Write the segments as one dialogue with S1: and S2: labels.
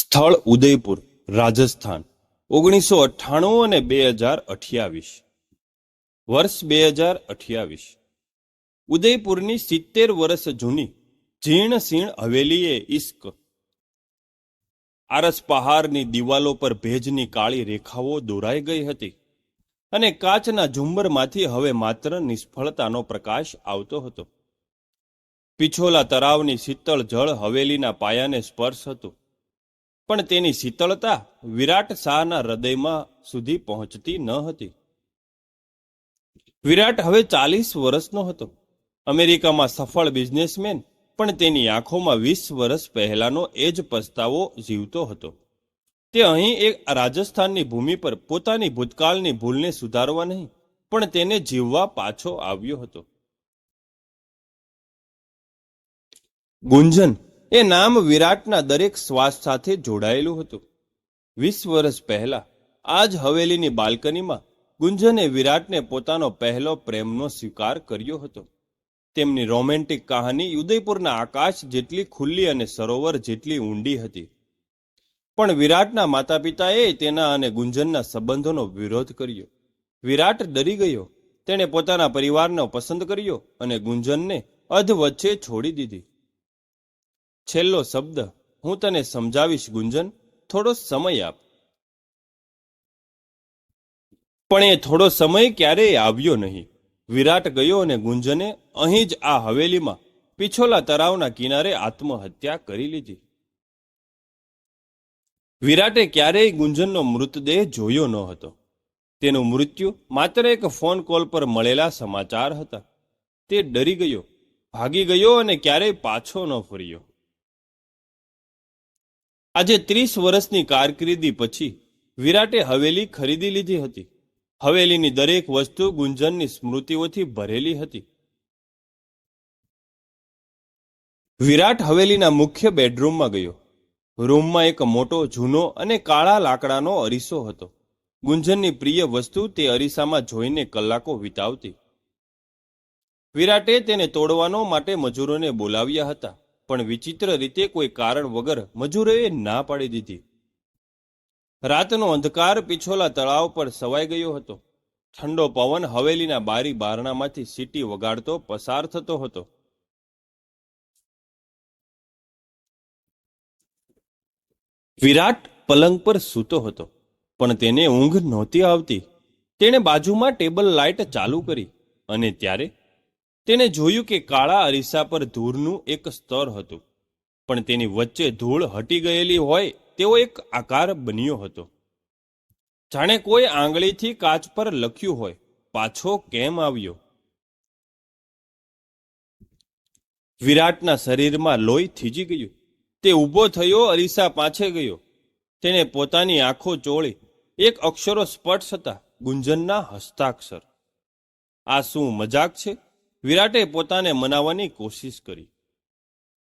S1: સ્થળ ઉદયપુર, રાજસ્થાન, ઓગણીસો અઠ્ઠાણું અને બે હજાર અઠ્યાવીસ. વર્ષ બે હજાર અઠ્યાવીસ. ઉદયપુરની સિત્તેર વર્ષ જૂની જીર્ણ સીણ હવેલીએ ઇશ્ક આરસ પહાડની દિવાલો પર ભેજની કાળી રેખાઓ દોરાઈ ગઈ હતી અને કાચના ઝુંબરમાંથી હવે માત્ર નિષ્ફળતાનો પ્રકાશ આવતો હતો. પિછોલા તરાવની શીતળ જળ હવેલીના પાયાને સ્પર્શ હતું. પણ તેની શીતળતા વિરાટ શાહના હૃદયમાં સુધી પહોંચતી ન હતી. વિરાટ હવે ચાલીસ વર્ષનો હતો. અમેરિકામાં સફળ બિઝનેસમેન, પણ તેની આંખોમાં વીસ વર્ષ પહેલાનો એ જ પસ્તાવો જીવતો હતો. તે અહીં એક રાજસ્થાનની ભૂમિ પર પોતાની ભૂતકાળની ભૂલને સુધારવા નહીં, પણ તેને જીવવા પાછો આવ્યો હતો. ગુંજન એ નામ વિરાટના દરેક શ્વાસ સાથે જોડાયેલું હતું. વીસ વર્ષ પહેલા, આજ હવેલીની બાલ્કનીમાં, ગુંજને વિરાટને પોતાનો પહેલો પ્રેમનો સ્વીકાર કર્યો હતો. તેમની રોમેન્ટિક કહાની ઉદયપુરના આકાશ જેટલી ખુલ્લી અને સરોવર જેટલી ઊંડી હતી. પણ વિરાટના માતા પિતાએ તેના અને ગુંજનના સંબંધોનો વિરોધ કર્યો. વિરાટ ડરી ગયો. તેણે પોતાના પરિવારનો પસંદ કર્યો અને ગુંજનને અધ વચ્ચે છોડી દીધી. છેલ્લો શબ્દ હું તને સમજાવીશ, ગુંજન. થોડો સમય આપ. પણ એ થોડો સમય ક્યારેય આવ્યો નહીં. વિરાટ ગયો અને ગુંજને અહીં જ આ હવેલીમાં, પિછોલા તરાવના કિનારે આત્મહત્યા કરી લીધી. વિરાટે ક્યારેય ગુંજનનો મૃતદેહ જોયો ન હતો. તેનું મૃત્યુ માત્ર એક ફોન કોલ પર મળેલા સમાચાર હતા. તે ડરી ગયો, ભાગી ગયો અને ક્યારેય પાછો ન ફર્યો. આજે ત્રીસ વર્ષની કારકિર્દી પછી વિરાટે હવેલી ખરીદી લીધી હતી. હવેલીની દરેક વસ્તુ ગુંજનની સ્મૃતિઓથી ભરેલી હતી. વિરાટ હવેલીના મુખ્ય બેડરૂમમાં ગયો. રૂમમાં એક મોટો, જૂનો અને કાળા લાકડાનો અરીસો હતો. ગુંજનની પ્રિય વસ્તુ તે અરીસામાં જોઈને કલાકો વિતાવતી. વિરાટે તેને તોડવાનો માટે મજૂરોને બોલાવ્યા હતા. પણ વિચિત્ર રીતે કોઈ કારણ વગર મજૂરોએ ના પાડી દીધી. રાતનો અંધકાર પિછોલા તળાવ પર સવાઈ ગયો હતો. ઠંડો પવન હવેલીના બારી બારણામાંથી સીટી વગાડતો પસાર થતો હતો. વિરાટ પલંગ પર સૂતો હતો, પણ તેને ઊંઘ નહોતી આવતી. તેણે બાજુમાં ટેબલ લાઇટ ચાલુ કરી અને ત્યારે તેને જોયું કે કાળા અરીસા પર ધૂળનું એક સ્તર હતું, પણ તેની વચ્ચે ધૂળ હટી ગયેલી હોય તેવો એક આકાર બન્યો હતો. જાણે કોઈ આંગળીથી કાચ પર લખ્યું હોય, પાછો કેમ આવ્યો? વિરાટના શરીરમાં લોહી થીજી ગયું. તે ઊભો થયો, અરીસા પાછે ગયો. તેને પોતાની આંખો ચોળી. એક અક્ષરો સ્પર્શ હતા, ગુંજનના હસ્તાક્ષર. આ શું મજાક છે? વિરાટે પોતાને મનાવવાની કોશિશ કરી.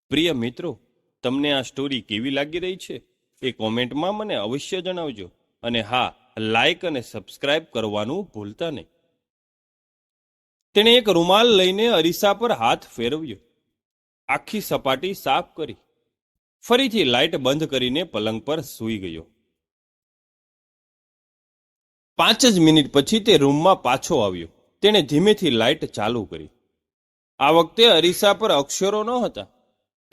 S1: પ્રિય મિત્રો, તમને આ સ્ટોરી કેવી લાગી રહી છે? એ કોમેન્ટમાં મને અવશ્ય જણાવજો. અને હા લાઈક અને સબસ્ક્રાઇબ કરવાનું ભૂલતા નહીં. તેણે એક રૂમાલ લઈને અરીસા પર હાથ ફેરવ્યો. આખી સપાટી સાફ કરી. ફરીથી લાઇટ બંધ કરીને પલંગ પર સૂઈ ગયો. પાંચ જ મિનિટ પછી તે રૂમમાં પાછો આવ્યો. તેણે ધીમેથી લાઇટ ચાલુ કરી. આ વખતે અરીસા પર અક્ષરો ન હતા.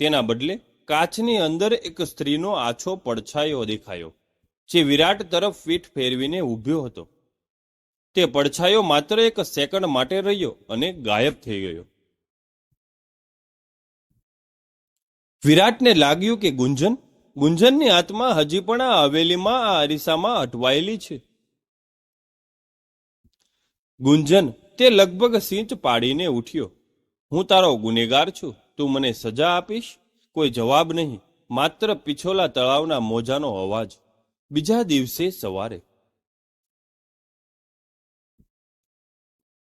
S1: તેના બદલે કાચની અંદર એક સ્ત્રીનો આછો પડછાયો દેખાયો, જે વિરાટ તરફ પીઠ ફેરવીને ઊભ્યો હતો. તે પડછાયો માત્ર એક સેકન્ડ માટે રહ્યો અને ગાયબ થઈ ગયો. વિરાટને લાગ્યું કે ગુંજન, ગુંજનની આત્મા હજી પણ આ હવેલીમાં આ અરીસામાં અટવાયેલી છે. ગુંજન તે લગભગ સિંચ પાડીને ઉઠ્યો. હું તારો ગુનેગાર છું. તું મને સજા આપીશ? કોઈ જવાબ નહીં. માત્ર પિછોલા તળાવના મોજાનો અવાજ. બીજા દિવસે સવારે.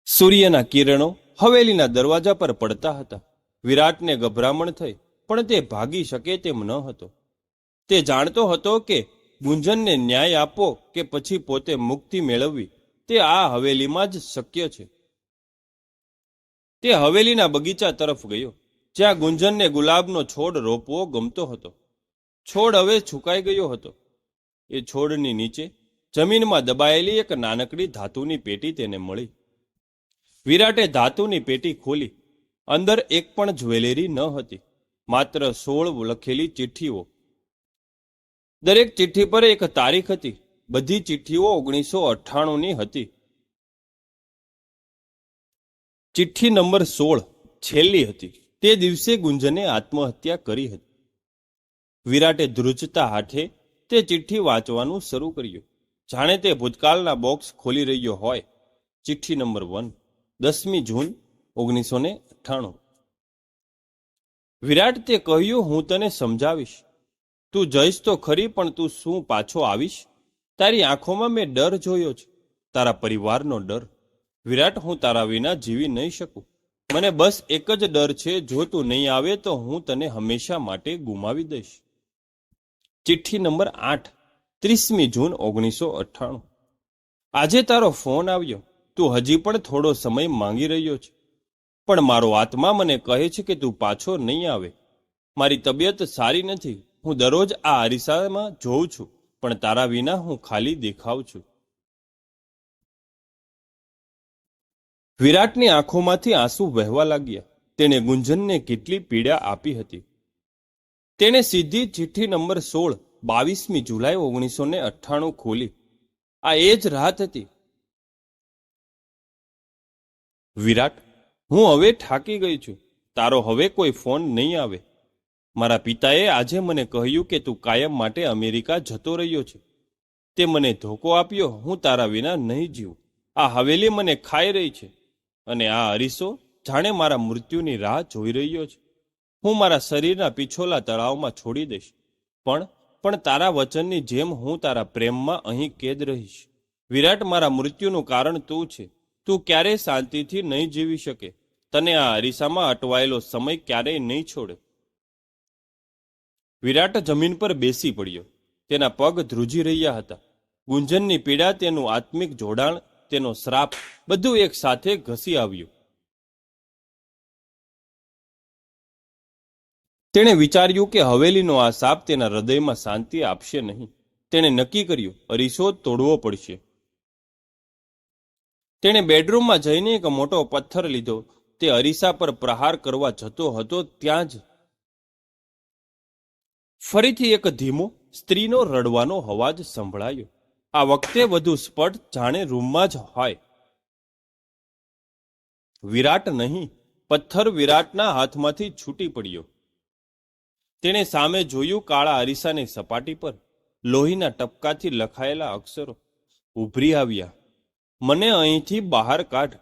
S1: સૂર્યના કિરણો હવેલીના દરવાજા પર પડતા હતા. વિરાટને ગભરામણ થઈ, પણ તે ભાગી શકે તેમ ન હતો. તે જાણતો હતો કે ગુંજનને ન્યાય આપવો કે પછી પોતે મુક્તિ મેળવવી. તે આ હવેલીમાં જ શક્ય છે. તે હવેલીના બગીચા તરફ ગયો, જ્યાં ગુંજનને ગુલાબનો છોડ રોપવો ગમતો હતો. છોડ હવે છુકાઈ ગયો હતો. એ છોડની નીચે જમીનમાં દબાયેલી એક નાનકડી ધાતુની પેટી તેને મળી. વિરાટે ધાતુની પેટી ખોલી, અંદર એક પણ જ્વેલરી ન હતી, માત્ર સોળ લખેલી ચિઠ્ઠીઓ. દરેક ચિઠ્ઠી પર એક તારીખ હતી. બધી ચિઠ્ઠીઓ ઓગણીસો અઠ્ઠાણુંની હતી. ચિઠ્ઠી નંબર સોળ છેલ્લી હતી. તે દિવસે ગુંજને આત્મહત્યા કરી હતી. વિરાટે ધ્રુજતા હાથે તે ચિઠ્ઠી વાંચવાનું શરૂ કર્યું. જાણે તે ભૂતકાળના બોક્સ ખોલી રહ્યો હોય. ચિઠ્ઠી નંબર વન, દસમી જૂન, ઓગણીસો ને અઠ્ઠાણું. વિરાટ તે કહ્યું, હું તને સમજાવીશ. તું જઈશ તો ખરી, પણ તું શું પાછો આવીશ? તારી આંખોમાં મેં ડર જોયો છે. તારા પરિવારનો ડર. વિરાટ, હું તારા વિના જીવી નહીં શકું. મને બસ એક જ ડર છે, જો તું નહીં આવે તો હું તને હંમેશા માટે ગુમાવી દઈશ. ચિઠ્ઠી નંબર આઠ, ત્રીસમી જૂન ઓગણીસો અઠ્ઠાણું. આજે તારો ફોન આવ્યો. તું હજી પણ થોડો સમય માંગી રહ્યો છે. પણ મારો આત્મા મને કહે છે કે તું પાછો નહીં આવે. મારી તબિયત સારી નથી. હું દરરોજ આ અરીસામાં જોઉં છું. પણ તારા વિના હું ખાલી દેખાવ છું. વિરાટની આંખોમાંથી આંસુ વહેવા લાગ્યા. તેણે ગુંજનને કેટલી પીડા આપી હતી. તેણે સીધી ચિઠ્ઠી નંબર સોળ, બાવીસમી જુલાઈ ઓગણીસો ને અઠ્ઠાણું ખોલી. આ એ જ રાત હતી. વિરાટ, હું હવે થાકી ગઈ છું. તારો હવે કોઈ ફોન નહીં આવે. મારા પિતાએ આજે મને કહ્યું કે તું કાયમ માટે અમેરિકા જતો રહ્યો છે. તે મને ધોકો આપ્યો, હું તારા વિના નહીં જીવું. આ હવેલી મને ખાઈ રહી છે અને આ અરીસો જાણે મારા મૃત્યુની રાહ જોઈ રહ્યો છે. હું મારા શરીરના પીછોલા તળાવમાં છોડી દઈશ, પણ પણ તારા વચનની જેમ હું તારા પ્રેમમાં અહીં કેદ રહીશ. વિરાટ, મારા મૃત્યુનું કારણ તું છે. તું ક્યારેય શાંતિથી નહીં જીવી શકે. તને આ અરીસામાં અટવાયેલો સમય ક્યારેય નહીં છોડે. વિરાટ જમીન પર બેસી પડ્યો. તેના પગ ધ્રુજી રહ્યા હતા. ગુંજનની પીડા, તેનું આત્મિક જોડાણ, તેનો શ્રાપ બધું એક સાથે ઘસી આવ્યું. તેણે વિચાર્યું કે હવેલીનો આ સાપ તેના હૃદયમાં શાંતિ આપશે નહીં. તેણે નક્કી કર્યું, અરીસો તોડવો પડશે. તેણે બેડરૂમમાં જઈને એક મોટો પથ્થર લીધો. તે અરીસા પર પ્રહાર કરવા જતો હતો, ત્યાં જ ફરીથી એક ધીમો, સ્ત્રીનો રડવાનો અવાજ સંભળાયો. આ વખતે વધુ સ્પટ જાણે રૂમમાં જ હોય. વિરાટ નહીં, પથ્થર વિરાટના હાથમાંથી છૂટી પડ્યો. તેણે સામે જોયું કાળા અરીસાની સપાટી પર, લોહીના ટપકાથી લખાયેલા અક્ષરો. ઉભરી આવ્યા. મને અહીંથી બહાર કાઢ.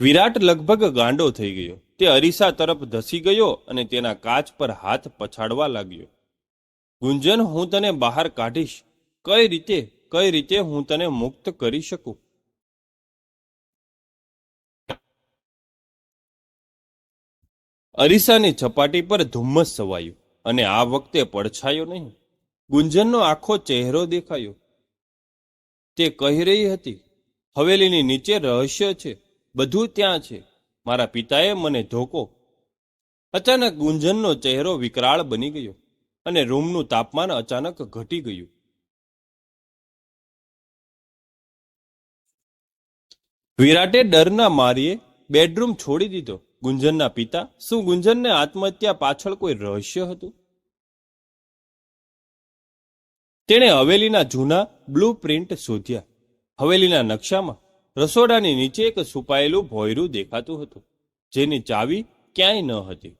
S1: વિરાટ લગભગ ગાંડો થઈ ગયો. તે અરીસા તરફ ધસી ગયો અને તેના કાચ પર હાથ પછાડવા લાગ્યો. ગુંજન, હું તને બહાર કાઢીશ. કઈ રીતે કઈ રીતે હું તને મુક્ત કરી શકું? અરીસાની ચપાટી પર ધુમ્મસ સવાયું અને આ વખતે પડછાયો નહીં. ગુંજનનો આખો ચહેરો દેખાયો. તે કહી રહી હતી, હવેલીની નીચે રહસ્ય છે. બધું ત્યાં છે. મારા પિતાએ મને ધોકો. અચાનક ગુંજનનો ચહેરો વિકરાળ બની ગયો અને રૂમનું તાપમાન અચાનક ઘટી ગયું. વિરાટે ડરના મારીએ બેડરૂમ છોડી દીધો. ગુંજનના પિતા, શું ગુંજનને આત્મહત્યા પાછળ કોઈ રહસ્ય હતું? તેણે હવેલીના જૂના બ્લુ પ્રિન્ટ શોધ્યા. હવેલીના નકશામાં રસોડાની નીચે એક છુપાયેલું ભોયરું દેખાતું હતું, જેની ચાવી ક્યાંય ન હતી.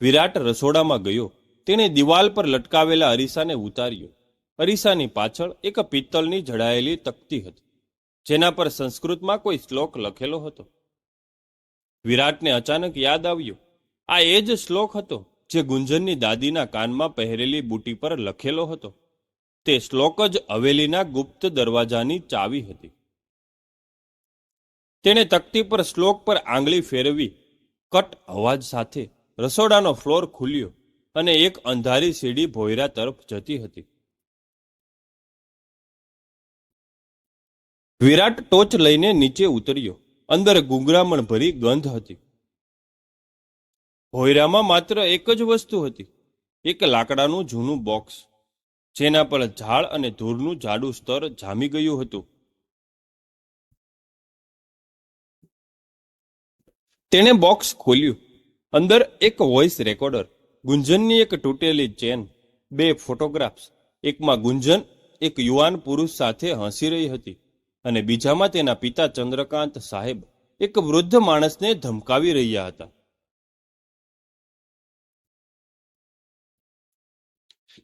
S1: વિરાટ રસોડામાં ગયો, તેણે દિવાલ પર લટકાવેલા અરીસાને ઉતાર્યો. અરીસાની પાછળ એક પિત્તળની જડાયેલી તકતી હતી, જેના પર સંસ્કૃતમાં કોઈ શ્લોક લખેલો હતો. વિરાટને અચાનક યાદ આવ્યું, આ એ જ શ્લોક હતો જે ગુંજનની દાદીના કાનમાં પહેરેલી બુટી પર લખેલો હતો. તે શ્લોક જ હવેલીના ગુપ્ત દરવાજાની ચાવી હતી. તેણે તકતી પર શ્લોક પર આંગળી ફેરવી કટ અવાજ સાથે રસોડાનો ફ્લોર ખુલ્યો અને એક અંધારી સીડી ભોયરા તરફ જતી હતી. વિરાટ ટોચ લઈને નીચે ઉતર્યો. અંદર ગુંગરામણ ભરી ગંધ હતી. ભોયરામાં માત્ર એક જ વસ્તુ હતી. એક લાકડાનું જૂનું બોક્સ. જેના પર ઝાડ અને ધૂળનું જાડું સ્તર જામી ગયું હતું. તેણે બોક્સ ખોલ્યું. અંદર એક વોઇસ રેકોર્ડર, ગુંજનની એક તૂટેલી ચેન, બે ફોટોગ્રાફ્સ, એકમાં ગુંજન, એક યુવાન પુરુષ સાથે હસી રહી હતી અને બીજામાં તેના પિતા ચંદ્રકાંત સાહેબ, એક વૃદ્ધ માણસને ધમકાવી રહ્યા હતા.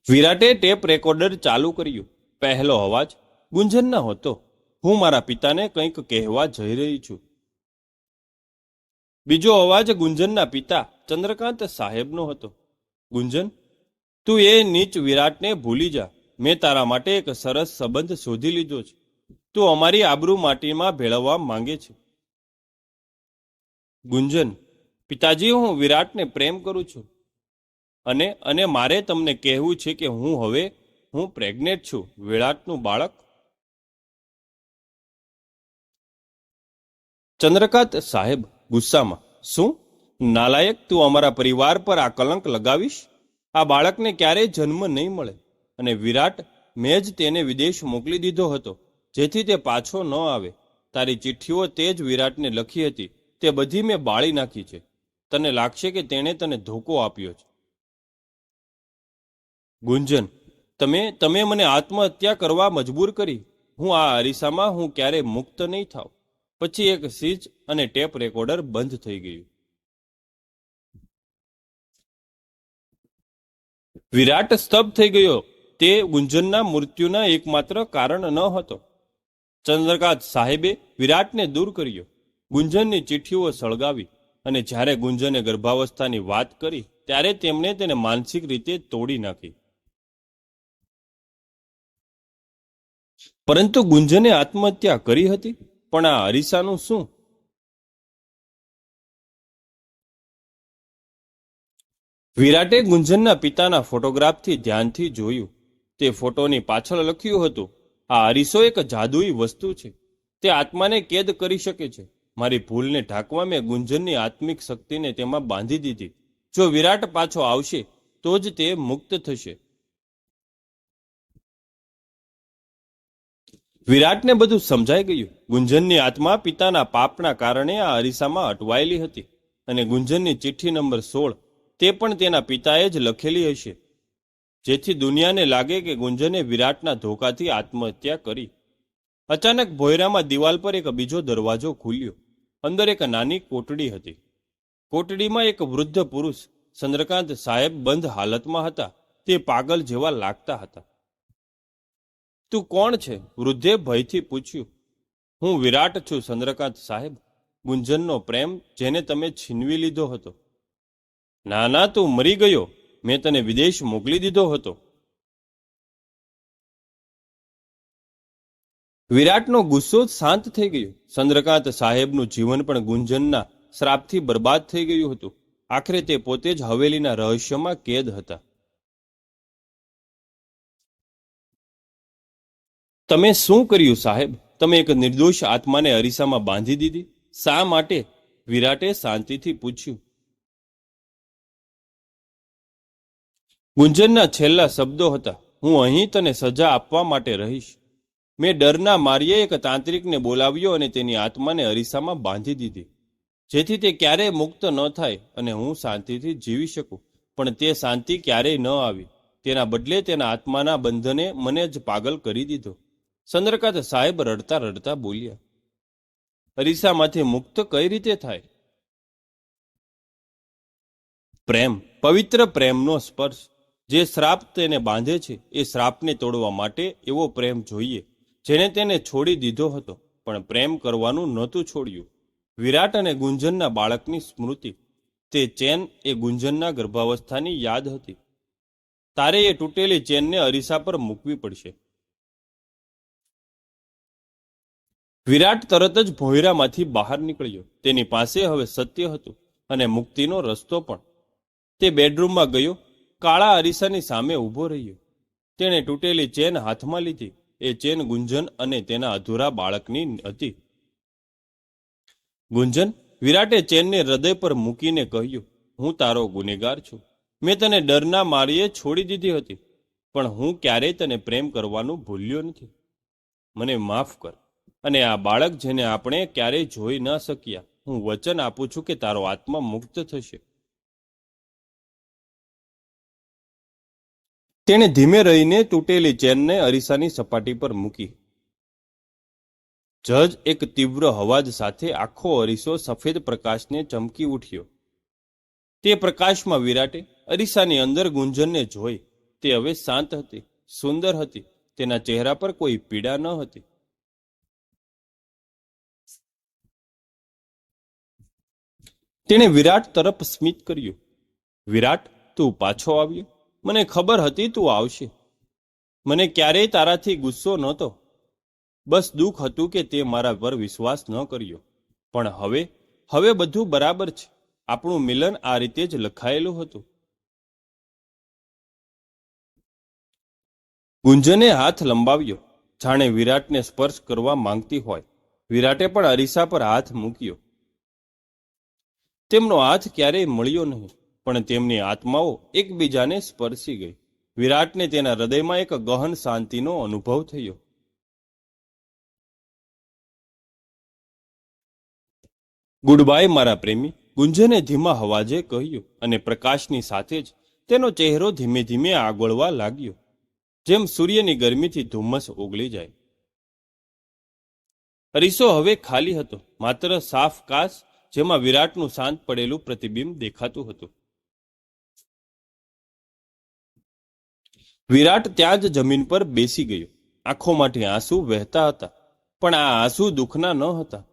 S1: વિરાટે ટેપ રેકોર્ડર ચાલુ કર્યું. પહેલો અવાજ, ગુંજન ન હતો. હું મારા પિતાને કંઈક કહેવા જઈ રહી છું. બીજો અવાજ, ગુંજનના પિતા ચંદ્રકાંત સાહેબનો હતો. ગુંજન, તું એ નીચ વિરાટને ભૂલી જા. મેં તારા માટે એક સરસ સંબંધ શોધી લીધો છે. તું અમારી આબરૂ માટીમાં ભેળવવા માંગે છે. ગુંજન, પિતાજી, હું વિરાટને પ્રેમ કરું છું. અને અને મારે તમને કહેવું છે કે હું હવે, હું પ્રેગ્નેટ છું. વિરાટનું બાળક. ચંદ્રકાંત સાહેબ, ગુસ્સામાં. શું? નાલાયક, તું અમારા પરિવાર પર આ કલંક લગાવીશ? આ બાળકને ક્યારેય જન્મ નહીં મળે? અને વિરાટ, મેં જ તેને વિદેશ મોકલી દીધો હતો. જેથી તે પાછો ન આવે. તારી ચિઠ્ઠીઓ તે જ વિરાટને લખી હતી. તે બધી મેં બાળી નાખી છે. તને લાગશે કે તેણે તને ધોકો આપ્યો છે. ગુંજન, તમે તમે મને આત્મહત્યા કરવા મજબૂર કરી. હું આ અરીસામાં હું ક્યારે મુક્ત નહીં થાવ પછી એક સીજ અને ટેપ રેકોર્ડર બંધ થઈ ગયું. વિરાટ સ્તબ્ધ થઈ ગયો. તે ગુંજનના મૃત્યુના એકમાત્ર કારણ ન હતો. ચંદ્રકાંત સાહેબે વિરાટને દૂર કર્યો. ગુંજનની ચિઠ્ઠીઓ સળગાવી અને જ્યારે ગુંજને ગર્ભાવસ્થાની વાત કરી, ત્યારે તેમણે તેને માનસિક રીતે તોડી નાખી. પરંતુ ગુંજને આત્મહત્યા કરી હતી, પણ આ અરીસાનું શું? વિરાટે ગુંજનના પિતાના ફોટોગ્રાફથી ધ્યાનથી જોયું. તે ફોટોની પાછળ લખ્યું હતું, આ અરીસો એક જાદુઈ વસ્તુ છે. તે આત્માને કેદ કરી શકે છે. મારી ભૂલને ઢાંકવા મેં ગુંજનની આત્મિક શક્તિને તેમાં બાંધી દીધી. જો વિરાટ પાછો આવશે, તો જ તે મુક્ત થશે. વિરાટને બધું સમજાઈ ગયું. ગુંજનની આત્મા પિતાના પાપના કારણે આ અરીસામાં અટવાયેલી હતી અને ગુંજનની ચિઠ્ઠી નંબર સોળ તે પણ તેના પિતાએ જ લખેલી હશે. જેથી દુનિયાને લાગે કે ગુંજને વિરાટના ધોકાથી આત્મહત્યા કરી. અચાનક ભોયરામાં દિવાલ પર એક બીજો દરવાજો ખુલ્યો. અંદર એક નાની કોટડી હતી. કોટડીમાં એક વૃદ્ધ પુરુષ, ચંદ્રકાંત સાહેબ બંધ હાલતમાં હતા. તે પાગલ જેવા લાગતા હતા. તું કોણ છે? વૃદ્ધે ભયથી પૂછ્યું. હું વિરાટ છું, ચંદ્રકાંત સાહેબ. ગુંજનનો પ્રેમ જેને તમે છીનવી લીધો હતો. ના ના તું મરી ગયો. મેં તને વિદેશ મોકલી દીધો હતો. વિરાટનો ગુસ્સો શાંત થઈ ગયો. ચંદ્રકાંત સાહેબનું જીવન પણ ગુંજનના શ્રાપથી બરબાદ થઈ ગયું હતું. આખરે તે પોતે જ હવેલીના રહસ્યમાં કેદ હતા. તમે શું કર્યું સાહેબ? તમે એક નિર્દોષ આત્માને અરીસામાં બાંધી દીધી? શા માટે? વિરાટે શાંતિથી પૂછ્યું. ગુંજનના છેલ્લા શબ્દો હતા. હું અહીં તને સજા આપવા માટે રહીશ. મેં ડરના માર્યે એક તાંત્રિકને બોલાવ્યો અને તેની આત્માને અરીસામાં બાંધી દીધી. જેથી તે ક્યારેય મુક્ત ન થાય અને હું શાંતિથી જીવી શકું. પણ તે શાંતિ ક્યારેય ન આવી. તેના બદલે તેના આત્માના બંધને મને જ પાગલ કરી દીધો. ચંદ્રકાંત સાહેબ રડતા રડતા બોલ્યા અરીસામાંથી મુક્ત કઈ રીતે થાય? પ્રેમ, પવિત્ર પ્રેમનો સ્પર્શ. જે શ્રાપ તેને બાંધે છે, એ શ્રાપને તોડવા માટે એવો પ્રેમ જોઈએ જેને તેને છોડી દીધો હતો. પણ પ્રેમ કરવાનું નહોતું છોડ્યું. વિરાટ અને ગુંજનના બાળકની સ્મૃતિ. તે ચેન એ ગુંજનના ગર્ભાવસ્થાની યાદ હતી. તારે એ તૂટેલી ચેનને અરીસા પર મૂકવી પડશે. વિરાટ તરત જ ભોયરામાંથી બહાર નીકળ્યો. તેની પાસે હવે સત્ય હતું અને મુક્તિનો રસ્તો પણ. તે બેડરૂમમાં ગયો, કાળા અરીસાની સામે ઊભો રહ્યો. તેણે તૂટેલી ચેન હાથમાં લીધી. એ ચેન ગુંજન અને તેના અધૂરા બાળકની હતી. ગુંજન, વિરાટે ચેનને હૃદય પર મૂકીને કહ્યું, હું તારો ગુનેગાર છું. મેં તને ડરના મારીએ છોડી દીધી હતી, પણ હું ક્યારેય તને પ્રેમ કરવાનું ભૂલ્યો નથી. મને માફ કર. અને આ બાળક જેને આપણે ક્યારેય જોઈ ન શક્યા, હું વચન આપું છું કે તારો આત્મા મુક્ત થશે. તેણે ધીમે રહીને તૂટેલી ચેનને અરીસાની સપાટી પર મૂકી. જજ એક તીવ્ર હવાજ સાથે આખો અરીસો સફેદ પ્રકાશને ચમકી ઉઠ્યો. તે પ્રકાશમાં વિરાટે અરીસાની અંદર ગુંજનને જોઈ. તે હવે શાંત હતી, સુંદર હતી. તેના ચહેરા પર કોઈ પીડા ન હતી. તેણે વિરાટ તરફ સ્મિત કર્યું. વિરાટ, તું પાછો આવ્યો? મને ખબર હતી તું આવશે. મને ક્યારેય તારાથી ગુસ્સો નહોતો. બસ દુઃખ હતું કે તે મારા પર વિશ્વાસ ન કર્યો. પણ હવે હવે બધું બરાબર છે. આપણું મિલન આ રીતે જ લખાયેલું હતું. ગુંજને હાથ લંબાવ્યો. જાણે વિરાટને સ્પર્શ કરવા માંગતી હોય. વિરાટે પણ અરીસા પર હાથ મૂક્યો. તેમનો હાથ ક્યારેય મળ્યો નહીં, પણ તેમની આત્માઓ એકબીજાને સ્પર્શી ગઈ. વિરાટને તેના હૃદયમાં એક ગહન શાંતિનો અનુભવ થયો. ગુડ બાય મારા પ્રેમી, ગુંજને ધીમા હવાજે કહ્યું અને પ્રકાશની સાથે જ તેનો ચહેરો ધીમે ધીમે આગળવા લાગ્યો, જેમ સૂર્યની ગરમીથી ધુમ્મસ ઓગળી જાય. અરીસો હવે ખાલી હતો, માત્ર સાફ કાચ જેમાં વિરાટનું શાંત પડેલું પ્રતિબિંબ દેખાતું હતું. વિરાટ ત્યાં જ જમીન પર બેસી ગયો. આંખોમાંથી આંસુ વહેતા હતા, પણ આ આંસુ દુઃખના ન હતા.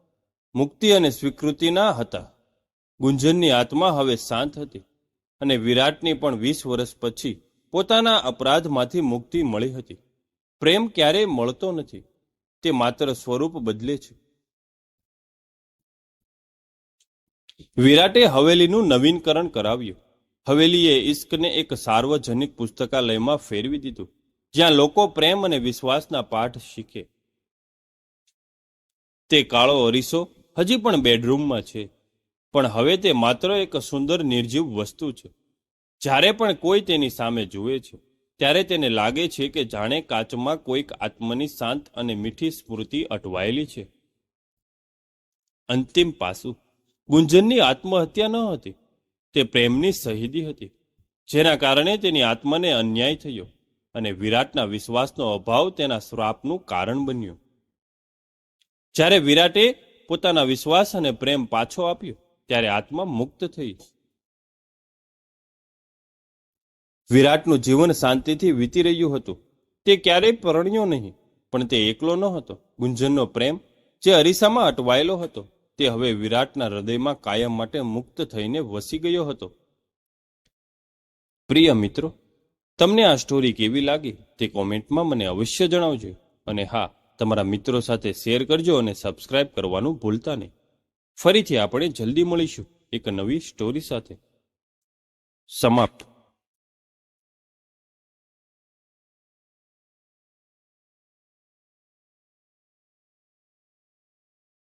S1: મુક્તિ અને સ્વીકૃતિના હતા. ગુંજનની આત્મા હવે શાંત હતી અને વિરાટની પણ વીસ વર્ષ પછી પોતાના અપરાધમાંથી મુક્તિ મળી હતી. પ્રેમ ક્યારેય મળતો નથી. તે માત્ર સ્વરૂપ બદલે છે. વિરાટે હવેલીનું નવીનકરણ કરાવ્યું. હવેલીએ ઇશ્કને એક સાર્વજનિક પુસ્તકાલયમાં ફેરવી દીધું, જ્યાં લોકો પ્રેમ અને વિશ્વાસના પાઠ શીખે. તે કાળો અરીસો હજી પણ બેડરૂમમાં છે, પણ હવે તે માત્ર એક સુંદર નિર્જીવ વસ્તુ છે. જ્યારે પણ કોઈ તેની સામે જુએ છે, ત્યારે તેને લાગે છે કે જાણે કાચમાં કોઈક આત્મની શાંત અને મીઠી સ્મૃતિ અટવાયેલી છે. અંતિમ પાસું. ગુંજનની આત્મહત્યા ન હતી. તે પ્રેમની શહીદી હતી, જેના કારણે તેની આત્માને અન્યાય થયો અને વિરાટના વિશ્વાસનો અભાવ તેના શ્રાપનું કારણ બન્યું. જ્યારે વિરાટે પોતાના વિશ્વાસ અને પ્રેમ પાછો આપ્યો, ત્યારે આત્મા મુક્ત થઈ. વિરાટનું જીવન શાંતિથી વીતી રહ્યું હતું. તે ક્યારેય પરણ્યો નહીં, પણ તે એકલો ન હતો ગુંજનનો પ્રેમ જે અરીસામાં અટવાયેલો હતો. તે હવે વિરાટના હૃદયમાં કાયમ માટે મુક્ત થઈને વસી ગયો હતો. પ્રિય મિત્રો, તમને આ સ્ટોરી કેવી લાગી તે કોમેન્ટમાં મને અવશ્ય જણાવજો અને હા, તમારા મિત્રો સાથે શેર કરજો અને સબસ્ક્રાઇબ કરવાનું ભૂલતા નહીં. ફરીથી આપણે જલ્દી મળીશું એક નવી સ્ટોરી સાથે. સમાપ્ત.